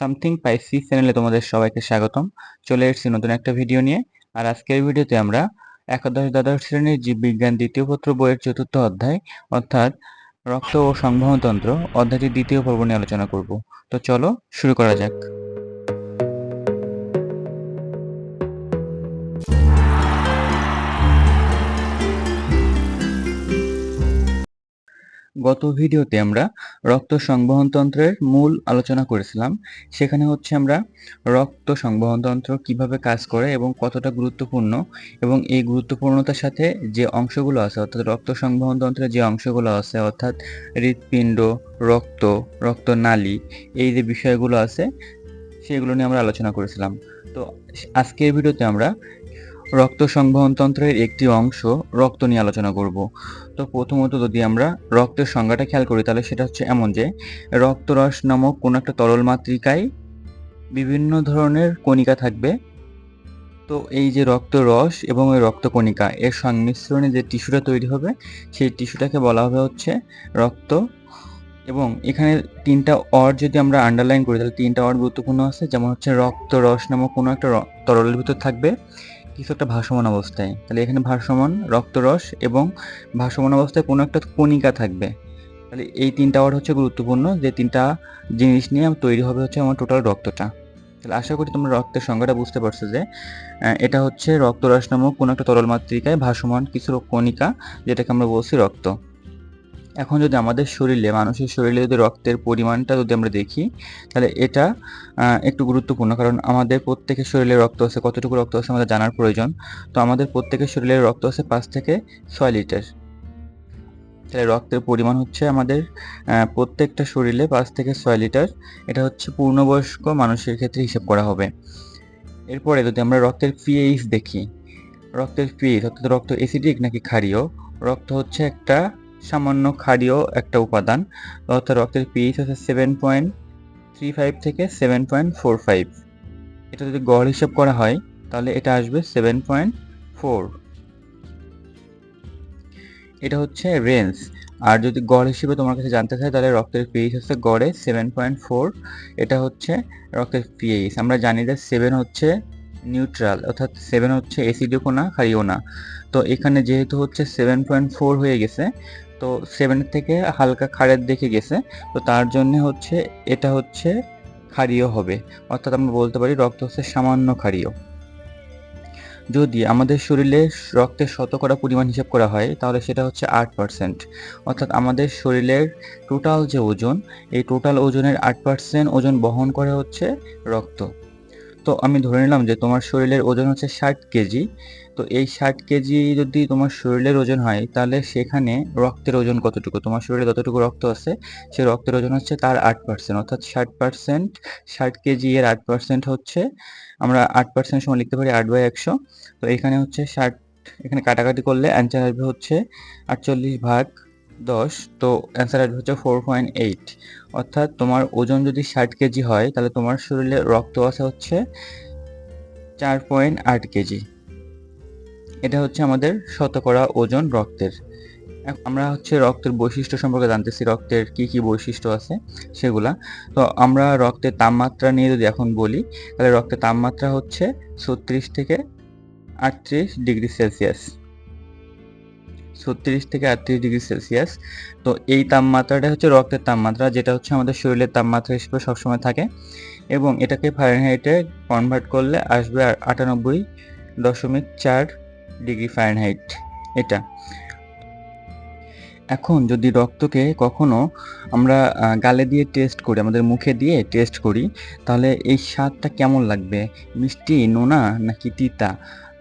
Something পাইসি চ্যানেলে তোমাদের সবাইকে স্বাগতম। চলে এসেছি নতুন একটা ভিডিও নিয়ে। আর আজকের ভিডিওতে আমরা একাদশ দ্বাদশ শ্রেণির জীববিজ্ঞান দ্বিতীয় পত্র বইয়ের চতুর্থ অধ্যায়, অর্থাৎ রক্ত ও সংবহনতন্ত্র অধ্যায়টির দ্বিতীয় পর্ব নিয়ে আলোচনা করব। তো চলো শুরু করা যাক। গত ভিডিওতে আমরা রক্ত সংবহনতন্ত্রের মূল আলোচনা করেছিলাম। সেখানে হচ্ছে আমরা রক্ত সংবহনতন্ত্র কীভাবে কাজ করে এবং কতটা গুরুত্বপূর্ণ এবং এই গুরুত্বপূর্ণতার সাথে যে অংশগুলো আছে, অর্থাৎ রক্ত সংবহনতন্ত্রের যে অংশগুলো আছে, অর্থাৎ হৃৎপিণ্ড, রক্ত রক্তনালী এই যে বিষয়গুলো আছে, সেগুলো নিয়ে আমরা আলোচনা করেছিলাম। তো আজকের ভিডিওতে আমরা রক্ত সংবহনতন্ত্রের একটি অংশ রক্ত নিয়ে আলোচনা করব। তো প্রথমত যদি আমরা রক্তের সংজ্ঞাটা খেয়াল করি, তাহলে সেটা হচ্ছে এমন যে, রক্তরস নামক কোনো একটা তরল মাতৃকায় বিভিন্ন ধরনের কণিকা থাকবে। তো এই যে রক্তরস এবং ওই রক্তকণিকা, এর সংমিশ্রণে যে টিস্যুটা তৈরি হবে, সেই টিস্যুটাকে বলা হবে হচ্ছে রক্ত। এবং এখানে তিনটা অর যদি আমরা আন্ডারলাইন করি, তাহলে তিনটা অর গুরুত্বপূর্ণ আছে। যেমন হচ্ছে রক্তরস নামক কোনো একটা তরলের ভিতর থাকবে। কিছু একটা ভাসমান অবস্থায়। তাহলে এখানে ভাসমান, রক্তরস এবং ভাসমান অবস্থায় কোনো একটা কণিকা থাকবে। তাহলে এই তিনটা ওয়ার্ড হচ্ছে গুরুত্বপূর্ণ যে তিনটা জিনিস নিয়ে তৈরি হবে হচ্ছে আমার টোটাল রক্তটা। তাহলে আশা করি তোমরা রক্তের সংজ্ঞাটা বুঝতে পারছ যে এটা হচ্ছে রক্তরস নামক কোনো একটা তরল মাতৃকায় ভাসমান কিছু কণিকা, যেটাকে আমরা বলছি রক্ত। এখন যদি আমাদের শরীরে, মানুষের শরীরে যদি রক্তের পরিমাণটা যদি আমরা দেখি, তাহলে এটা একটু গুরুত্বপূর্ণ। কারণ আমাদের প্রত্যেকের শরীরে রক্ত আছে, কতটুকু রক্ত আছে আমাদের জানার প্রয়োজন। তো আমাদের প্রত্যেকের শরীরে রক্ত আছে পাঁচ থেকে ছয় লিটার। তাহলে রক্তের পরিমাণ হচ্ছে আমাদের প্রত্যেকটা শরীরে পাঁচ থেকে ছয় লিটার। এটা হচ্ছে পূর্ণবয়স্ক মানুষের ক্ষেত্রে হিসাব করা হবে। এরপরে যদি আমরা রক্তের পিএইচ দেখি, রক্তের পিএইচ অর্থাৎ রক্ত অ্যাসিডিক নাকি ক্ষারীয়, রক্ত হচ্ছে একটা সামান্য ক্ষারীয় একটা উপাদান, অর্থাৎ রক্তের পিএইচ হচ্ছে সেভেন পয়েন্ট থ্রি ফাইভ থেকে সেভেন পয়েন্ট ফোর ফাইভ এটা যদি গড় হিসাব করা হয়, তাহলে এটা আসবে সেভেন পয়েন্ট ফোর এটা হচ্ছে রেঞ্জ আর যদি গড় হিসেবে তোমার কাছে জানতে চাই, তাহলে রক্তের পিএইচ হচ্ছে গড়ে সেভেন পয়েন্ট ফোর এটা হচ্ছে রক্তের পিএইচ আমরা জানি যে সেভেন হচ্ছে নিউট্রাল অর্থাৎ সেভেন হচ্ছে এসিডিও না, ক্ষারীয় না। তো এখানে যেহেতু হচ্ছে সেভেন পয়েন্ট ফোর হয়ে গেছে, তো সেভেনের থেকে হালকা ক্ষারের দেখে গেছে, তো তার জন্য হচ্ছে এটা হচ্ছে ক্ষারীয় হবে। অর্থাৎ আমরা বলতে পারি রক্ত হচ্ছে সামান্য ক্ষারীয়। যদি আমাদের শরীরে রক্তের শতকরা পরিমাণ হিসাব করা হয়, তাহলে সেটা হচ্ছে আট পার্সেন্ট অর্থাৎ আমাদের শরীরের টোটাল যে ওজন, এই টোটাল ওজনের আট পার্সেন্ট ওজন বহন করে হচ্ছে রক্ত। তো আমি ধরে নিলাম যে তোমার শরীরের ওজন হচ্ছে ষাট কেজি। তো এই ষাট কেজি যদি তোমার শরীরের ওজন হয়, তাহলে সেখানে রক্তের ওজন কতটুকু? তোমার শরীরে যতটুকু রক্ত আছে, সে রক্তের ওজন হচ্ছে তার আট পার্সেন্ট অর্থাৎ ষাট পার্সেন্ট ষাট কেজি এর আট পার্সেন্ট হচ্ছে, আমরা আট পার্সেন্ট সময় লিখতে পারি আট বাই একশো। তো এখানে হচ্ছে ষাট, এখানে কাটাকাটি করলে অ্যান্সার আসবে হচ্ছে আটচল্লিশ ভাগ দশ, তো অ্যান্সার আসবে হচ্ছে ফোর পয়েন্ট এইট অর্থাৎ তোমার ওজন যদি ষাট কেজি হয়, তাহলে তোমার শরীরে রক্ত আছে হচ্ছে চার পয়েন্ট আট কেজি। এটা হচ্ছে আমাদের শতকরা ওজন রক্তের। আমরা হচ্ছে রক্তের বৈশিষ্ট্য সম্পর্কে জানতেছি, রক্তের কি কি বৈশিষ্ট্য আছে সেগুলা। তো আমরা রক্তের তাপমাত্রা নিয়ে যদি এখন বলি, তাহলে রক্তের তাপমাত্রা হচ্ছে ছত্রিশ থেকে আটত্রিশ ডিগ্রি সেলসিয়াস। ছত্রিশ থেকে আটত্রিশ ডিগ্রি সেলসিয়াস। তো এই তাপমাত্রাটা হচ্ছে রক্তের তাপমাত্রা, যেটা হচ্ছে আমাদের শরীরের তাপমাত্রা হিসেবে সবসময় থাকে। এবং এটাকে ফারেনহাইটে কনভার্ট করলে আসবে আটানব্বই দশমিক চার ডিগ্রি ফারেনহাইট এটা। এখন যদি রক্তকে কখনো আমরা গালে দিয়ে টেস্ট করি, আমাদের মুখে দিয়ে টেস্ট করি, তাহলে এই স্বাদটা কেমন লাগবে? মিষ্টি, নোনা, নাকি তিতা?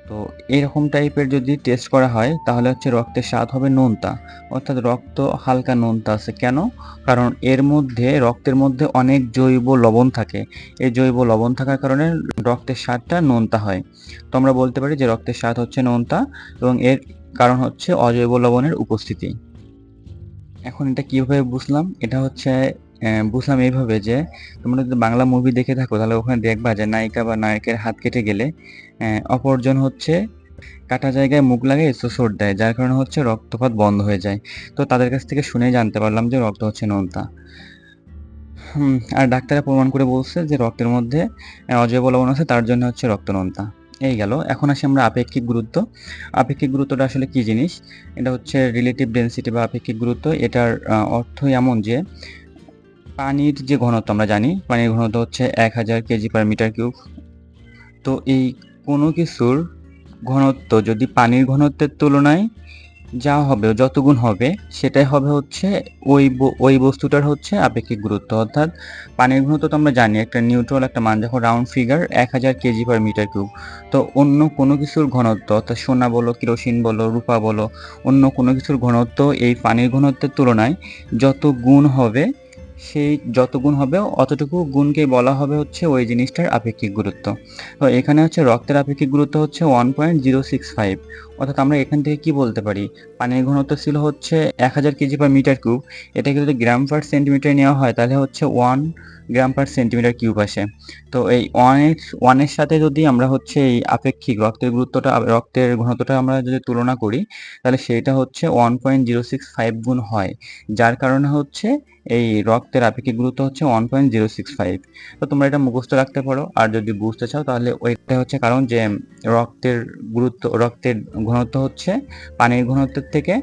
তো এরকম টাইপের যদি টেস্ট করা হয়, তাহলে হচ্ছে রক্তের স্বাদ হবে নোনতা। অর্থাৎ রক্ত হালকা নোনতা আছে। কেন? কারণ এর মধ্যে, রক্তের মধ্যে অনেক জৈব লবণ থাকে। এই জৈব লবণ থাকার কারণে রক্তের স্বাদটা নোনতা হয়। তো আমরা বলতে পারি যে রক্তের স্বাদ হচ্ছে নোনতা এবং এর কারণ হচ্ছে অজৈব লবণের উপস্থিতি। এখন এটা কীভাবে বুঝলাম? এটা হচ্ছে বুঝলাম এইভাবে যে তোমরা যদি বাংলা মুভি দেখে থাকো তাহলে ওখানে দেখবা যে নায়িকা বা নায়কের হাত কেটে গেলে অপরজন হচ্ছে কাটা জায়গায় মুখ লাগে চোষর দেয় যার কারণে হচ্ছে রক্তপাত বন্ধ হয়ে যায়। তো তাদের কাছ থেকে শুনেই জানতে পারলাম যে রক্ত হচ্ছে নোনতা। আর ডাক্তাররা প্রমাণ করে বলছে যে রক্তের মধ্যে অজৈব লবণ আছে তার জন্য হচ্ছে রক্তনন্তা এই গেল। এখন আসি আমরা আপেক্ষিক গুরুত্ব। আপেক্ষিক গুরুত্বটা আসলে কি জিনিস? এটা হচ্ছে রিলেটিভ ডেন্সিটি বা আপেক্ষিক গুরুত্ব। এটার আহ, অর্থই এমন যে পানির যে ঘনত্ব, আমরা জানি পানির ঘনত্ব হচ্ছে এক হাজার কেজি পার মিটার কিউব তো এই কোনো কিছুর ঘনত্ব যদি পানির ঘনত্বের তুলনায় যা হবে, যত গুণ হবে, সেটাই হবে হচ্ছে ওই ওই বস্তুটার হচ্ছে আপেক্ষিক গুরুত্ব। অর্থাৎ পানির ঘনত্ব তো আমরা জানি, একটা নিউট্রাল একটা মান যখন রাউন্ড ফিগার এক হাজার কেজি পার মিটার কিউব তো অন্য কোনো কিছুর ঘনত্ব, অর্থাৎ সোনা বলো, কিরোসিন বলো, রূপা বলো, অন্য কোনো কিছুর ঘনত্ব এই পানির ঘনত্বের তুলনায় যত গুণ হবে সেই যত গুণ হবে, অতটুকু গুণকে বলা হবে হচ্ছে ওই জিনিসটার আপেক্ষিক গুরুত্ব। তো এখানে হচ্ছে রক্তের আপেক্ষিক গুরুত্ব হচ্ছে one point zero six five অর্থাৎ আমরা এখান থেকে কি বলতে পারি? পানির ঘনত্ব ছিল হচ্ছে এক হাজার কেজি পার মিটার কিউব এটাকে যদি গ্রাম পার সেন্টিমিটার নেওয়া হয়, তাহলে হচ্ছে one gram per centimetre cube আসে। তো এই ওয়ানের ওয়ানের সাথে যদি আমরা হচ্ছে এই আপেক্ষিক রক্তের গুরুত্বটা, রক্তের ঘনত্বটা আমরা যদি তুলনা করি, তাহলে সেটা হচ্ছে one point zero six five গুণ হয়। যার কারণে হচ্ছে এই রক্তের আপেক্ষিক গুরুত্ব হচ্ছে one point zero six five তো তোমরা এটা মুখস্থ রাখতে পারো। আর যদি বুঝতে চাও, তাহলে ওইটা হচ্ছে কারণ যে রক্তের গুরুত্ব, রক্তের ঘনত্ব হচ্ছে পানির ঘনত্বের থেকে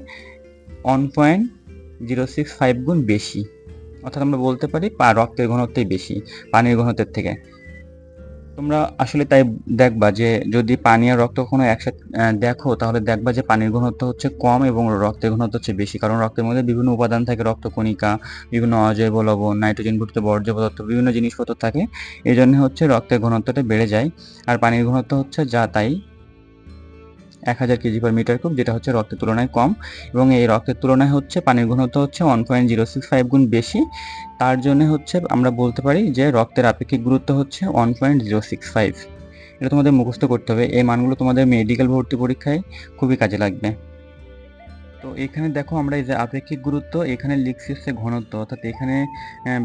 one point zero six five গুণ বেশি। অর্থাৎ আমরা বলতে পারি রক্তের ঘনত্বই বেশি, পানির ঘনত্বের থেকে। তোমরা আসলে তাই দেখবা যে যদি পানি আর রক্ত কখনো একসাথে দেখো, তাহলে দেখবা যে পানির ঘনত্ব হচ্ছে কম এবং রক্তের ঘনত্ব হচ্ছে বেশি। কারণ রক্তের মধ্যে বিভিন্ন উপাদান থাকে, রক্তকণিকা, বিভিন্ন অজৈব লবণ নাইট্রোজেন ঘটিত বর্জ্য পদার্থ, বিভিন্ন জিনিসপত্র থাকে। এই জন্য হচ্ছে রক্তের ঘনত্বটা বেড়ে যায়। আর পানির ঘনত্ব হচ্ছে যা তাই। এক হাজার কেজি পার মিটার কিউব যেটা হচ্ছে রক্তের তুলনায় কম এবং এই রক্তের তুলনায় হচ্ছে পানির ঘনত্ব হচ্ছে one point zero six five গুণ বেশি। তার জন্য হচ্ছে আমরা বলতে পারি যে রক্তের আপেক্ষিক গুরুত্ব হচ্ছে one point zero six five এটা তোমাদের মুখস্থ করতে হবে। এই মানগুলো তোমাদের মেডিকেল ভর্তি পরীক্ষায় খুবই কাজে লাগবে। তো এখানে দেখো আমরা এই যে আপেক্ষিক গুরুত্ব, এখানে লিখছি হচ্ছে ঘনত্ব। অর্থাৎ এখানে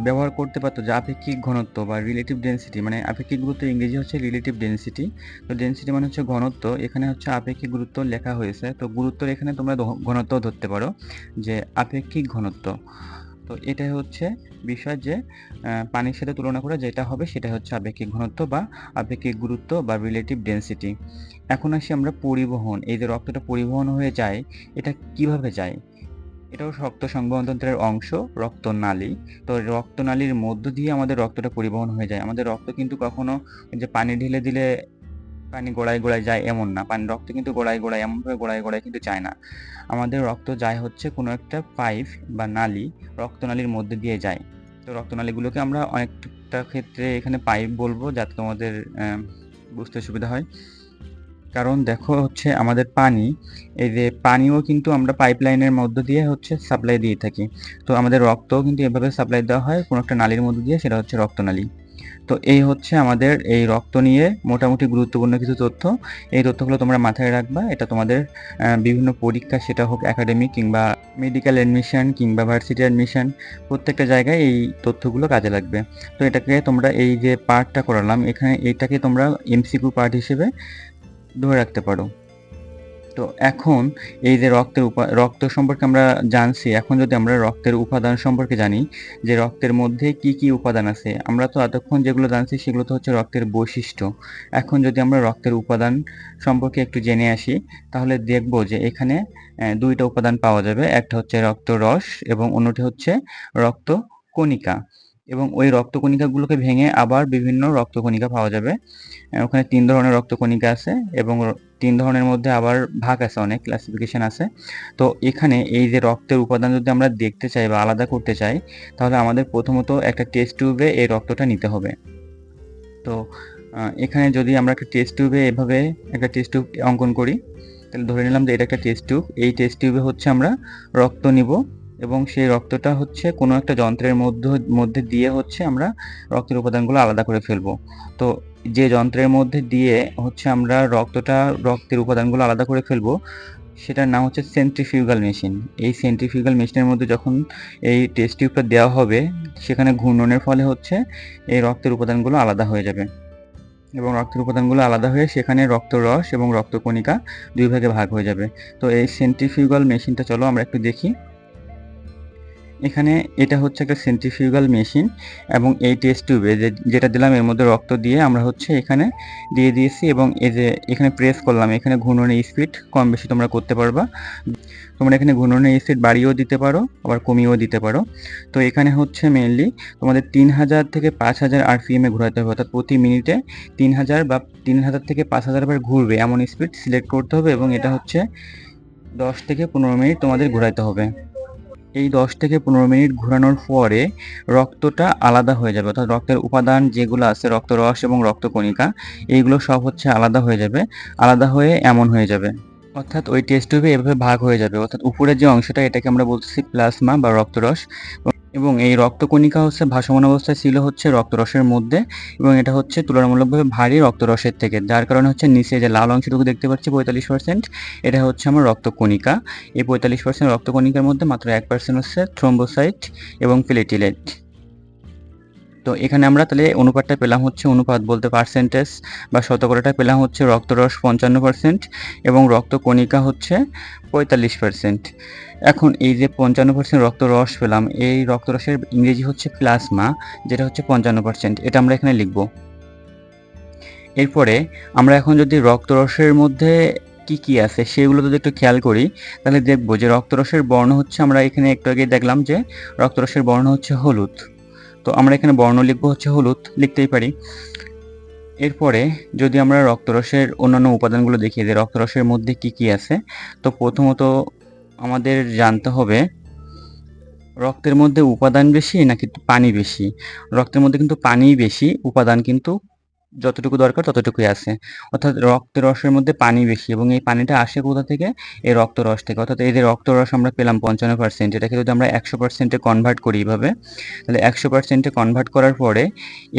ব্যবহার করতে পারতো যে আপেক্ষিক ঘনত্ব বা রিলেটিভ ডেন্সিটি মানে আপেক্ষিক গুরুত্ব ইংরেজি হচ্ছে রিলেটিভ ডেন্সিটি তো ডেন্সিটি মানে হচ্ছে ঘনত্ব, এখানে হচ্ছে আপেক্ষিক গুরুত্ব লেখা হয়েছে। তো গুরুত্বর এখানে তোমরা ঘনত্ব ধরতে পারো যে আপেক্ষিক ঘনত্ব। তো এটাই হচ্ছে বিষয় যে পানির সাথে তুলনা করে যেটা হবে সেটা হচ্ছে আপেক্ষিক ঘনত্ব বা আপেক্ষিক গুরুত্ব বা রিলেটিভ ডেন্সিটি এখন আসি আমরা পরিবহন, এই যে রক্তটা পরিবহন হয়ে যায়, এটা কীভাবে যায়? এটাও রক্ত সংবহনতন্ত্রের অংশ, রক্তনালী। তো রক্তনালীর মধ্য দিয়ে আমাদের রক্তটা পরিবহন হয়ে যায়। আমাদের রক্ত কিন্তু কখনো যে পানি ঢেলে দিলে পানি গোড়ায় গোড়ায় যায় এমন না। পানি রক্ত কিন্তু গোড়ায় গোড়ায়, এমনভাবে গোড়ায় গোড়ায় কিন্তু যায় না। আমাদের রক্ত যায় হচ্ছে কোনো একটা পাইপ বা নালী, রক্তনালীর মধ্যে দিয়ে যায়। তো রক্তনালীগুলোকে আমরা অনেকটা ক্ষেত্রে এখানে পাইপ বলব যাতে তোমাদের বুঝতে সুবিধা হয়। কারণ দেখো হচ্ছে আমাদের পানি, এই যে পানিও কিন্তু আমরা পাইপলাইনের মধ্য দিয়ে হচ্ছে সাপ্লাই দিয়ে থাকি। তো আমাদের রক্তও কিন্তু এভাবে সাপ্লাই দেওয়া হয় কোনো একটা নালীর মধ্য দিয়ে, সেটা হচ্ছে রক্তনালী। তো এই হচ্ছে আমাদের এই রক্ত নিয়ে মোটামুটি গুরুত্বপূর্ণ কিছু তথ্য। এই তথ্যগুলো তোমরা মাথায় রাখবা, এটা তোমাদের বিভিন্ন পরীক্ষা, সেটা হোক একাডেমিক কিংবা মেডিকেল অ্যাডমিশন কিংবা ভার্সিটি অ্যাডমিশন প্রত্যেকটা জায়গায় এই তথ্যগুলো কাজে লাগবে। তো এটাকে তোমরা এই যে পার্টটা করালাম, এখানে এইটাকে তোমরা এমসিকিউ পার্ট হিসেবে ধরে রাখতে পারো। তো এখন এই যে রক্তের রক্ত সম্পর্কে আমরা জানছি, এখন যদি আমরা রক্তের উপাদান সম্পর্কে জানি, যে রক্তের মধ্যে কি কি উপাদান আছে, আমরা তো এতক্ষণ যেগুলো জানছি সেগুলো তো হচ্ছে রক্তের বৈশিষ্ট্য। এখন যদি আমরা রক্তের উপাদান সম্পর্কে একটু জেনে আসি, তাহলে দেখব যে এখানে দুইটা উপাদান পাওয়া যাবে। একটা হচ্ছে রক্ত রস এবং অন্যটি হচ্ছে রক্ত কণিকা। এবং ওই রক্তকণিকাগুলোকে ভেঙে আবার বিভিন্ন রক্তকণিকা পাওয়া যাবে। ওখানে তিন ধরনের রক্তকণিকা আছে এবং তিন ধরনের মধ্যে আবার ভাগ আছে, অনেক ক্লাসিফিকেশন আছে। তো এখানে এই যে রক্তের উপাদান যদি আমরা দেখতে চাই বা আলাদা করতে চাই, তাহলে আমাদের প্রথমত একটা টেস্ট টিউবে এই রক্তটা নিতে হবে। তো এখানে যদি আমরা একটা টেস্ট টিউবে এভাবে একটা টেস্ট টিউব অঙ্কন করি, তাহলে ধরে নিলাম যে এটা একটা টেস্ট টিউব এই টেস্ট টিউবে হচ্ছে আমরা রক্ত নিব। এবং সেই রক্তটা হচ্ছে কোনো একটা যন্ত্রের মধ্যে মধ্যে দিয়ে হচ্ছে আমরা রক্তের উপাদানগুলো আলাদা করে ফেলব। তো যে যন্ত্রের মধ্যে দিয়ে হচ্ছে আমরা রক্তটা, রক্তের উপাদানগুলো আলাদা করে ফেলব, সেটার নাম হচ্ছে সেন্ট্রিফিউগাল মেশিন এই সেন্ট্রিফিউগাল মেশিনের মধ্যে যখন এই টেস্ট টিউবটা দেওয়া হবে, সেখানে ঘূর্ণনের ফলে হচ্ছে এই রক্তের উপাদানগুলো আলাদা হয়ে যাবে। এবং রক্তের উপাদানগুলো আলাদা হয়ে সেখানে রক্তরস এবং রক্তকণিকা দুই ভাগে ভাগ হয়ে যাবে। তো এই সেন্ট্রিফিউগাল মেশিনটা চলো আমরা একটু দেখি। এখানে এটা হচ্ছে একটা সেন্ট্রিফিউগাল মেশিন এবং এই টেস্ট টিউবে যেটা দিলাম, এর মধ্যে রক্ত দিয়ে আমরা হচ্ছে এখানে দিয়ে দিয়েছি এবং এই যে এখানে প্রেস করলাম, এখানে ঘূর্ণনের স্পিড কম বেশি তোমরা করতে পারবা। তোমরা এখানে ঘূর্ণনের স্পিড বাড়িয়েও দিতে পারো, আবার কমিয়েও দিতে পারো। তো এখানে হচ্ছে মেনলি তোমাদের তিন হাজার থেকে পাঁচ হাজার আর আরপিএমে ঘোরাতে হবে, অর্থাৎ প্রতি মিনিটে তিন হাজার বা তিন হাজার থেকে পাঁচ হাজার বার ঘুরবে, এমন স্পিড সিলেক্ট করতে হবে এবং এটা হচ্ছে দশ থেকে পনেরো মিনিট তোমাদের ঘোরাতে হবে। এই দশ থেকে পনেরো মিনিট ঘোরানোর পরে রক্তটা আলাদা হয়ে যাবে। অর্থাৎ রক্তের উপাদান যেগুলো আছে রক্তরস এবং রক্তকণিকা এইগুলো সব হচ্ছে আলাদা হয়ে যাবে, আলাদা হয়ে এমন হয়ে যাবে। অর্থাৎ ওই টেস্ট টিউবে এভাবে ভাগ হয়ে যাবে। অর্থাৎ উপরের যে অংশটা, এটাকে আমরা বলতেছি প্লাজমা বা রক্তরস। এবং এই রক্তকণিকা হচ্ছে ভাসমান অবস্থায় ছিল হচ্ছে রক্তরসের মধ্যে এবং এটা হচ্ছে তুলনামূলকভাবে ভারী রক্তরসের থেকে, যার কারণে হচ্ছে নিচে যে লাল অংশটুকু দেখতে পাচ্ছি পঁয়তাল্লিশ পার্সেন্ট এটা হচ্ছে আমার রক্তকণিকা। এই পঁয়তাল্লিশ পার্সেন্ট রক্তকণিকার মধ্যে মাত্র এক পার্সেন্ট হচ্ছে থ্রোম্বোসাইট এবং প্লেটিলেট তো এখানে আমরা তাহলে অনুপাতটা পেলাম হচ্ছে অনুপাত বলতে পার্সেন্টেজ বা শতকরাটা পেলাম হচ্ছে রক্তরস পঞ্চান্ন পার্সেন্ট এবং রক্তকণিকা হচ্ছে পঁয়তাল্লিশ পার্সেন্ট এখন এই যে পঞ্চান্ন পার্সেন্ট রক্তরস পেলাম, এই রক্তরসের ইংরেজি হচ্ছে প্লাজমা যেটা হচ্ছে পঞ্চান্ন পার্সেন্ট এটা আমরা এখানে লিখব। এরপরে আমরা এখন যদি রক্তরসের মধ্যে কি কি আছে সেগুলো যদি একটু খেয়াল করি, তাহলে দেখব যে রক্তরসের বর্ণ হচ্ছে আমরা এখানে একটু আগে দেখলাম যে রক্তরসের বর্ণ হচ্ছে হলুদ। তো আমরা এখানে বর্ণ লিখব হচ্ছে হলুদ, লিখতেই পারি। এরপরে যদি আমরা রক্তরসের অন্যান্য উপাদানগুলো দেখি যে রক্তরসের মধ্যে কি কি আছে? তো প্রথমত আমাদের জানতে হবে, রক্তের মধ্যে উপাদান বেশি নাকি পানি বেশি? রক্তের মধ্যে কিন্তু পানি বেশি, উপাদান কিন্তু যতটুকু দরকার ততটুকুই আছে। অর্থাৎ রক্ত রসের মধ্যে পানি বেশি এবং এই পানিটা আসে কোথা থেকে? এই রক্ত রস থেকে। অর্থাৎ এই যে রক্ত রস আমরা পেলাম পঞ্চান্ন পার্সেন্ট এটাকে যদি আমরা একশো পার্সেন্টে কনভার্ট করি এইভাবে তাহলে একশো পার্সেন্টে কনভার্ট করার পরে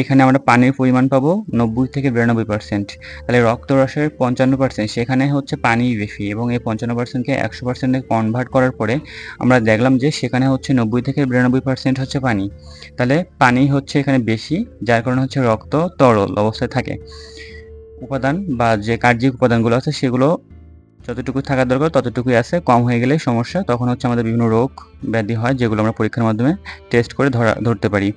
এখানে আমরা পানির পরিমাণ পাবো নব্বই থেকে বিরানব্বই পার্সেন্ট তাহলে রক্ত রসের পঞ্চান্ন পার্সেন্ট সেখানে হচ্ছে পানি বেশি এবং এই পঞ্চান্ন পার্সেন্টকে একশো পার্সেন্টে কনভার্ট করার পরে আমরা দেখলাম যে সেখানে হচ্ছে নব্বই থেকে বিরানব্বই পার্সেন্ট হচ্ছে পানি। তাহলে পানি হচ্ছে এখানে বেশি, যার কারণে হচ্ছে রক্ত তরল অবস্থায় থাকে। উপাদান বা যে কার্যিক উপাদানগুলো আছে সেগুলো যতটুকু থাকার দরকার ততটুকুই আছে। কম হয়ে গেলে সমস্যা। তখন হচ্ছে আমাদের বিভিন্ন রোগ ব্যাধি হয় যেগুলো আমরা পরীক্ষার মাধ্যমে টেস্ট করে ধরা, ধরতে পারি।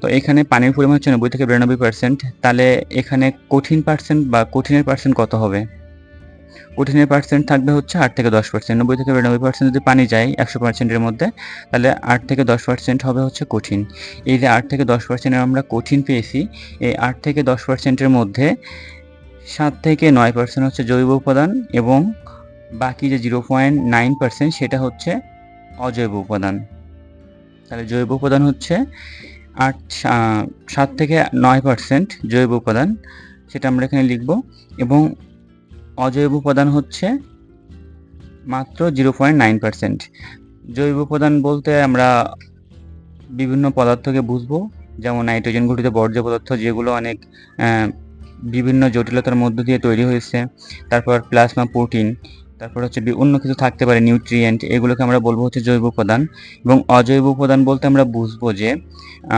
তো এখানে পানির পরিমাণ হচ্ছে নব্বই থেকে বিরানব্বই পার্সেন্ট তাহলে এখানে কঠিন পার্সেন্ট বা কঠিনের পার্সেন্ট কত হবে? কঠিনের পার্সেন্ট থাকবে হচ্ছে আট থেকে দশ পার্সেন্ট নব্বই থেকে বিরানব্বই পার্সেন্ট যদি পানি যায় একশো পার্সেন্টের মধ্যে, তাহলে আট থেকে দশ পার্সেন্ট হবে হচ্ছে কঠিন। এই যে আট থেকে দশ পার্সেন্টের আমরা কঠিন পেয়েছি, এই আট থেকে দশ পার্সেন্টের মধ্যে সাত থেকে নয় পার্সেন্ট হচ্ছে জৈব উপাদান এবং বাকি যে জিরো পয়েন্ট নাইন পার্সেন্ট সেটা হচ্ছে অজৈব উপাদান। তাহলে জৈব উপাদান হচ্ছে আট সাত থেকে নয় পার্সেন্ট জৈব উপাদান, সেটা আমরা এখানে লিখব এবং অজৈব উপাদান হচ্ছে মাত্র জিরো পয়েন্ট নাইন পার্সেন্ট জৈব উপাদান বলতে আমরা বিভিন্ন পদার্থকে বুঝব, যেমন নাইট্রোজেন ঘটিত বর্জ্য পদার্থ যেগুলো অনেক বিভিন্ন জটিলতার মধ্য দিয়ে তৈরি হয়েছে। তারপর প্লাজমা প্রোটিন তারপর হচ্ছে অন্য কিছু থাকতে পারে নিউট্রিয়েন্ট এগুলোকে আমরা বলব হচ্ছে জৈব উপাদান। এবং অজৈব উপাদান বলতে আমরা বুঝব যে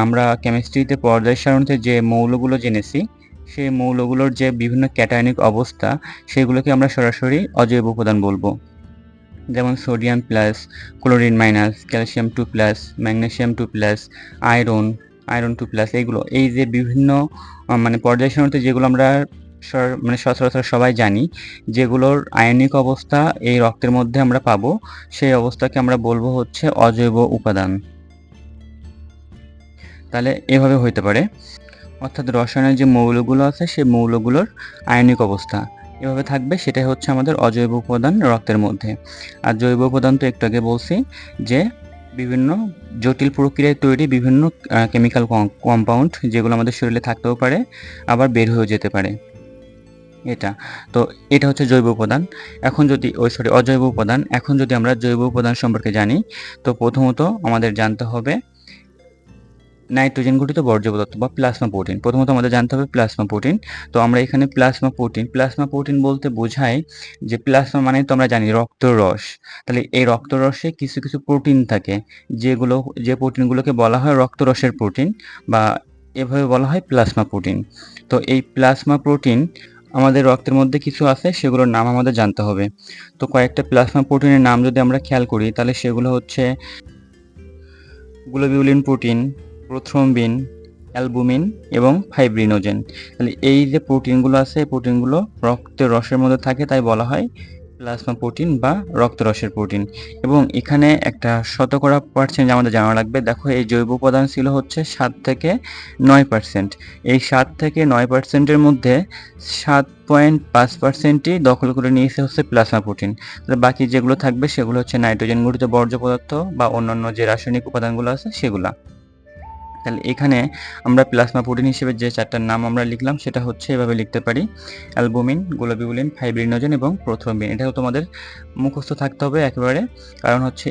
আমরা কেমিস্ট্রিতে পর্যায় সারণীতে যে মৌলগুলো জেনেছি সেই মৌলগুলোর যে বিভিন্ন ক্যাটায়নিক অবস্থা, সেগুলোকে আমরা সরাসরি অজৈব উপাদান বলব। যেমন sodium plus chlorine minus calcium two plus magnesium two plus iron iron two plus এইগুলো, এই যে বিভিন্ন মানে পর্যায় সারণীতে যেগুলো আমরা মানে সচরাচর সবাই জানি, যেগুলোর আয়নিক অবস্থা এই রক্তের মধ্যে আমরা পাবো, সেই অবস্থাকে আমরা বলব হচ্ছে অজৈব উপাদান। তাহলে এভাবে হইতে পারে। অর্থাৎ রসায়নের যে মৌলগুলো আছে, সেই মৌলগুলোর আয়নিক অবস্থা এভাবে থাকবে, সেটাই হচ্ছে আমাদের অজৈব উপাদান রক্তের মধ্যে। আর জৈব উপাদান তো একটু আগে বলছি যে বিভিন্ন জটিল প্রক্রিয়ায় তৈরি বিভিন্ন কেমিক্যাল কম্পাউন্ড যেগুলো আমাদের শরীরে থাকতেও পারে, আবার বের হয়ে যেতে পারে। এটা। তো এটা হচ্ছে জৈব উপাদান। এখন যদি ওই সরি অজৈব উপাদান। এখন যদি আমরা জৈব উপাদান সম্পর্কে জানি, তো প্রথমত আমাদের জানতে হবে নাইট্রোজেন ঘটিত বর্জ্য পদার্থ বা প্লাজমা প্রোটিন। প্রথমত আমাদের জানতে হবে প্লাজমা প্রোটিন। তো আমরা এখানে প্লাজমা প্রোটিন প্লাজমা প্রোটিন বলতে বোঝায় যে প্লাজমা মানে তো আমরা জানি রক্তরস তাহলে এই রক্তরসে কিছু কিছু প্রোটিন থাকে, যেগুলো, যে প্রোটিনগুলোকে বলা হয় রক্তরসের প্রোটিন বা এভাবে বলা হয় প্লাজমা প্রোটিন। তো এই প্লাজমা প্রোটিন আমাদের রক্তের মধ্যে কিছু আছে, সেগুলোর নাম আমাদের জানতে হবে। তো কয়েকটা প্লাজমা প্রোটিনের নাম যদি আমরা খেয়াল করি, তাহলে সেগুলো হচ্ছে গ্লোবিউলিন প্রোটিন প্রোথ্রম্বিন, অ্যালবুমিন এবং ফাইব্রিনোজেন। তাহলে এই যে প্রোটিনগুলো আছে, এই প্রোটিনগুলো রক্তের রসের মধ্যে থাকে, তাই বলা হয় প্লাজমা প্রোটিন বা রক্তরসের প্রোটিন। এবং এখানে একটা শতকরা পার্সেন্ট আমাদের জানা লাগবে, দেখো এই জৈব উপাদান ছিল হচ্ছে সাত থেকে নয় পার্সেন্ট এই সাত থেকে নয় পার্সেন্টের মধ্যে সাত পয়েন্ট পাঁচ পার্সেন্টই দখল করে নিয়েছে হচ্ছে প্লাজমা প্রোটিন। তাহলে বাকি যেগুলো থাকবে সেগুলো হচ্ছে নাইট্রোজেন গঠিত বর্জ্য পদার্থ বা অন্যান্য যে রাসায়নিক উপাদানগুলো আছে সেগুলা। তাহলে এখানে আমরা প্লাজমা প্রোটিন হিসেবে যে চারটার নাম আমরা লিখলাম, সেটা হচ্ছে এভাবে লিখতে পারি। অ্যালবুমিন গোলাবিউলিন ফাইব্রিনোজেন এবং প্রোথ্রোম্বিন এটাও তোমাদের মুখস্থ থাকতে হবে একেবারে, কারণ হচ্ছে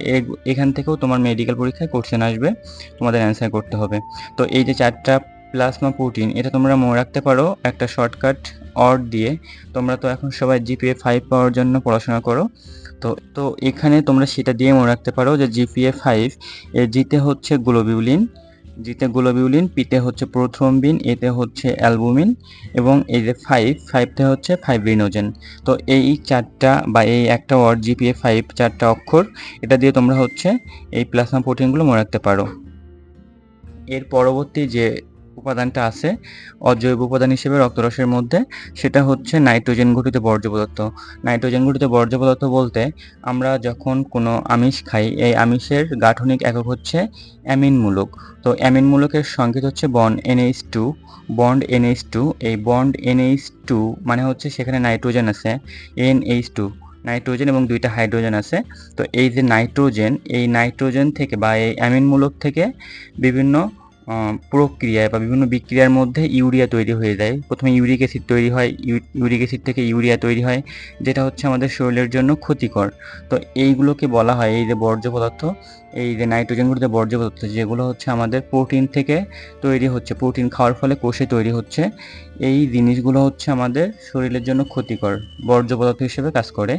এখান থেকেও তোমার মেডিকেল পরীক্ষায় কোশ্চেন আসবে, তোমাদের অ্যান্সার করতে হবে। তো এই যে চারটা প্লাজমা প্রোটিন, এটা তোমরা মনে রাখতে পারো, একটা শর্টকাট অর দিয়ে তোমরা তো এখন সবাই জিপিএ ফাইভ পাওয়ার জন্য পড়াশোনা করো। তো তো এখানে তোমরা সেটা দিয়ে মনে রাখতে পারো যে জিপিএ ফাইভ এর জিতে হচ্ছে গ্লোবিউলিন জিতে গ্লোবিউলিন পিতে হচ্ছে প্রোথ্রম্বিন এতে হচ্ছে অ্যালবুমিন এবং এই যে ফাইভ ফাইভতে হচ্ছে ফাইব্রিনোজেন তো এই চারটা বা এই একটা ওয়ার্ড জিপিএ ফাইভ চারটা অক্ষর, এটা দিয়ে তোমরা হচ্ছে এই প্লাসমা প্রোটিনগুলো মনে রাখতে পারো। এর পরবর্তী যে উপাদানটা আছে, অজৈব উপাদান হিসেবে রক্তরসের মধ্যে, সেটা হচ্ছে নাইট্রোজেন গঠিত বর্জ্য পদার্থ। নাইট্রোজেন গঠিত বর্জ্য পদার্থ বলতে আমরা যখন কোনো আমিষ খাই, এই আমিষের গাঠনিক একক হচ্ছে অ্যামিন মূলক। তো অ্যামিন মূলকের সংকেত হচ্ছে bond NH two, bond NH two, এই বন্ড এনএইচ টু মানে হচ্ছে সেখানে নাইট্রোজেন আছে, এনএইচ টু, নাইট্রোজেন এবং দুইটা হাইড্রোজেন আছে। তো এই যে নাইট্রোজেন, এই নাইট্রোজেন থেকে বা এই অ্যামিন মূলক থেকে বিভিন্ন প্রক্রিয়ায় বা বিভিন্ন বিক্রিয়ার মধ্যে ইউরিয়া তৈরি হয়ে যায়। প্রথমে ইউরিক অ্যাসিড তৈরি হয় ইউরিক অ্যাসিড থেকে ইউরিয়া তৈরি হয়, যেটা হচ্ছে আমাদের শরীরের জন্য ক্ষতিকর। তো এইগুলোকে বলা হয় এই যে বর্জ্য পদার্থ, এই যে নাইট্রোজেনগুলোতে বর্জ্য পদার্থ, যেগুলো হচ্ছে আমাদের প্রোটিন থেকে তৈরি হচ্ছে, প্রোটিন খাওয়ার ফলে কোষে তৈরি হচ্ছে, এই জিনিসগুলো হচ্ছে আমাদের শরীরের জন্য ক্ষতিকর, বর্জ্য পদার্থ হিসেবে কাজ করে।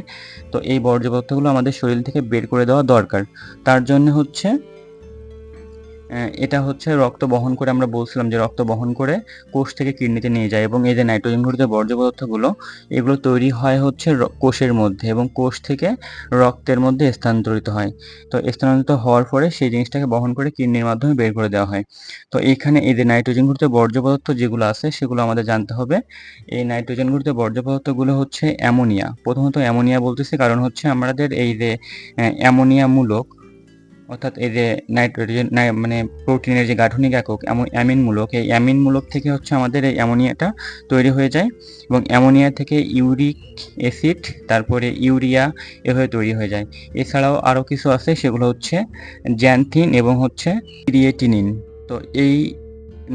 তো এই বর্জ্য পদার্থগুলো আমাদের শরীর থেকে বের করে দেওয়া দরকার। তার জন্য হচ্ছে এটা হচ্ছে রক্ত বহন করে আমরা বলছিলাম যে রক্ত বহন করে কোষ থেকে কিডনিতে নিয়ে যায় এবং এই যে নাইট্রোজেন ঘটিত বর্জ্য পদার্থগুলো, এগুলো তৈরি হয় হচ্ছে কোষের মধ্যে এবং কোষ থেকে রক্তের মধ্যে স্থানান্তরিত হয়। তো স্থানান্তরিত হওয়ার পরে সেই জিনিসটাকে বহন করে কিডনির মাধ্যমে বের করে দেওয়া হয়। তো এখানে এই যে নাইট্রোজেন ঘটিত বর্জ্য পদার্থ যেগুলো আছে সেগুলো আমাদের জানতে হবে। এই নাইট্রোজেন ঘটিত বর্জ্য পদার্থগুলো হচ্ছে অ্যামোনিয়া। প্রথমত অ্যামোনিয়া বলতেছি, কারণ হচ্ছে আমাদের এই যে অ্যামোনিয়া মূলক অর্থাৎ এই যে নাইট্রোজেন মানে প্রোটিনের যে গাঠনিক একক, এমন অ্যামিনমূলক এই অ্যামিনমূলক থেকে হচ্ছে আমাদের এই অ্যামোনিয়াটা তৈরি হয়ে যায় এবং অ্যামোনিয়া থেকে ইউরিক অ্যাসিড, তারপরে ইউরিয়া এভাবে তৈরি হয়ে যায়। এছাড়াও আরও কিছু আছে, সেগুলো হচ্ছে জ্যান্থিন এবং হচ্ছে ক্রিয়েটিনিন। তো এই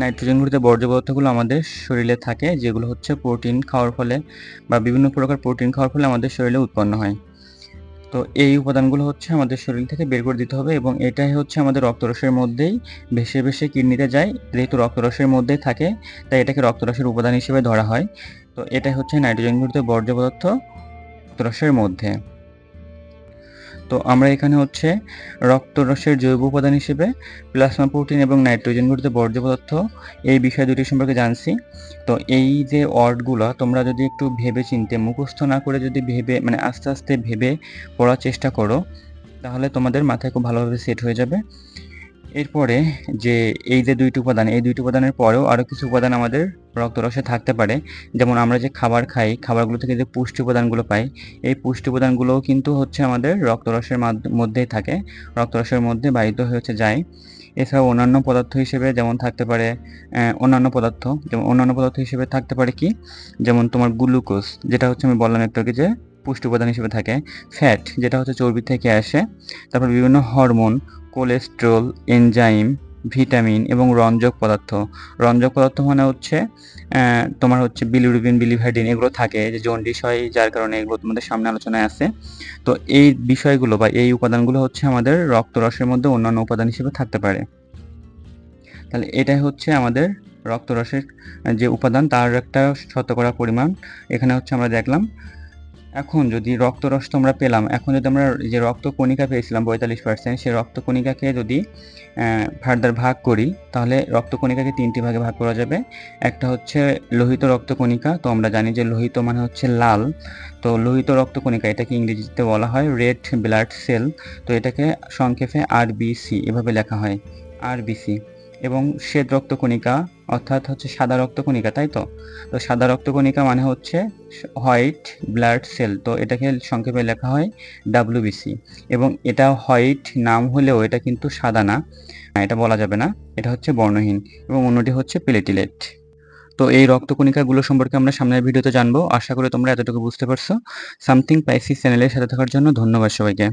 নাইট্রোজেন ঘটিত বর্জ্য পদার্থগুলো আমাদের শরীরে থাকে, যেগুলো হচ্ছে প্রোটিন খাওয়ার ফলে বা বিভিন্ন প্রকার প্রোটিন খাওয়ার ফলে আমাদের শরীরে উৎপন্ন হয়। তো এই উপাদানগুলো হচ্ছে আমাদের শরীর থেকে বের করে দিতে হবে এবং এটাই হচ্ছে আমাদের রক্তরসের মধ্যেই ভেসে ভেসে কিডনিতে যায়। যেহেতু রক্তরসের মধ্যেই থাকে, তাই এটাকে রক্তরসের উপাদান হিসেবে ধরা হয়। তো এটাই হচ্ছে নাইট্রোজেন ঘটিত বর্জ্য পদার্থ রক্তরসের মধ্যে। তো আমরা এখানে হচ্ছে রক্তরসের জৈব উপাদান হিসেবে প্লাজমা, প্রোটিন এবং নাইট্রোজেন গঠিত বর্জ্য পদার্থ এই বিষয় দুটি সম্পর্কে জানছি। তো এই যে ওয়ার্ডগুলো তোমরা যদি একটু ভেবে চিনতে, মুখস্থ না করে যদি ভেবে মানে আস্তে আস্তে ভেবে পড়ার চেষ্টা করো, তাহলে তোমাদের মাথায় খুব ভালোভাবে সেট হয়ে যাবে। এরপরে যে এই যে দুইটি উপাদান, এই দুইটি উপাদানের পরেও আরও কিছু উপাদান আমাদের রক্তরসে থাকতে পারে। যেমন আমরা যে খাবার খাই, খাবারগুলো থেকে যে পুষ্টি উপাদানগুলো পাই, এই পুষ্টি উপাদানগুলোও কিন্তু হচ্ছে আমাদের রক্তরসের মধ্যেই থাকে। রক্তরসের মধ্যে বাহিত হচ্ছে যায়। এছাড়াও অন্যান্য পদার্থ হিসেবে যেমন থাকতে পারে অন্যান্য পদার্থ। যেমন অন্যান্য পদার্থ হিসেবে থাকতে পারে কি? যেমন তোমার গ্লুকোজ, যেটা হচ্ছে আমি বললাম একটু আগে যে পুষ্টি উপাদান হিসেবে থাকে। ফ্যাট, যেটা হচ্ছে চর্বি থেকে আসে। তারপর বিভিন্ন হরমোন কোলেস্ট্রল, এনজাইম, ভিটামিন এবং রঞ্জক পদার্থ। রঞ্জক পদার্থ মানে হচ্ছে তোমার হচ্ছে বিলিরুবিন বিলিভাইডিন এগুলো থাকে, যে জন্ডিস হয়, যার কারণে এগুলো তোমাদের সামনে আলোচনায় আছে। তো এই বিষয়গুলো বা এই উপাদানগুলো হচ্ছে আমাদের রক্তরসের মধ্যে অন্যান্য উপাদান হিসেবে থাকতে পারে। তাহলে এটাই হচ্ছে আমাদের রক্তরসের যে উপাদান, তার একটা শতকরা পরিমাণ। এখানে হচ্ছে আমরা দেখলাম এখন যদি রক্তরস আমরা পেলাম, এখন যদি আমরা যে রক্ত কণিকা পেয়েছিলাম পঁয়তাল্লিশ পার্সেন্ট সেই রক্ত কণিকাকে যদি ফার্দার ভাগ করি, তাহলে রক্ত কণিকাকে তিনটি ভাগে ভাগ করা যাবে। একটা হচ্ছে লোহিত রক্ত কণিকা তো আমরা জানি যে লোহিত মানে হচ্ছে লাল। তো লোহিত রক্ত কণিকা এটাকে ইংরেজিতে বলা হয় রেড ব্লাড সেল, তো এটাকে সংক্ষেপে আর বিসি এভাবে লেখা হয় আরবিসি এবং শ্বেত রক্তকণিকা অর্থাৎ হচ্ছে সাদা রক্তকণিকা, তাই তো? তো সাদা রক্তকণিকা মানে হচ্ছে হোয়াইট ব্লাড সেল, তো এটাকে সংক্ষেপে লেখা হয় ডাব্লিউবিসি। এবং এটা হোয়াইট নাম হলেও এটা কিন্তু সাদা না এটা বলা যাবে না, এটা হচ্ছে বর্ণহীন। এবং অন্যটি হচ্ছে প্লেটিলেট। তো এই রক্তকণিকাগুলো সম্পর্কে আমরা সামনের ভিডিওতে জানব। আশা করি তোমরা এতটুকু বুঝতে পারছ। সামথিং পাইসিস চ্যানেলের সাথে থাকার জন্য ধন্যবাদ সবাইকে।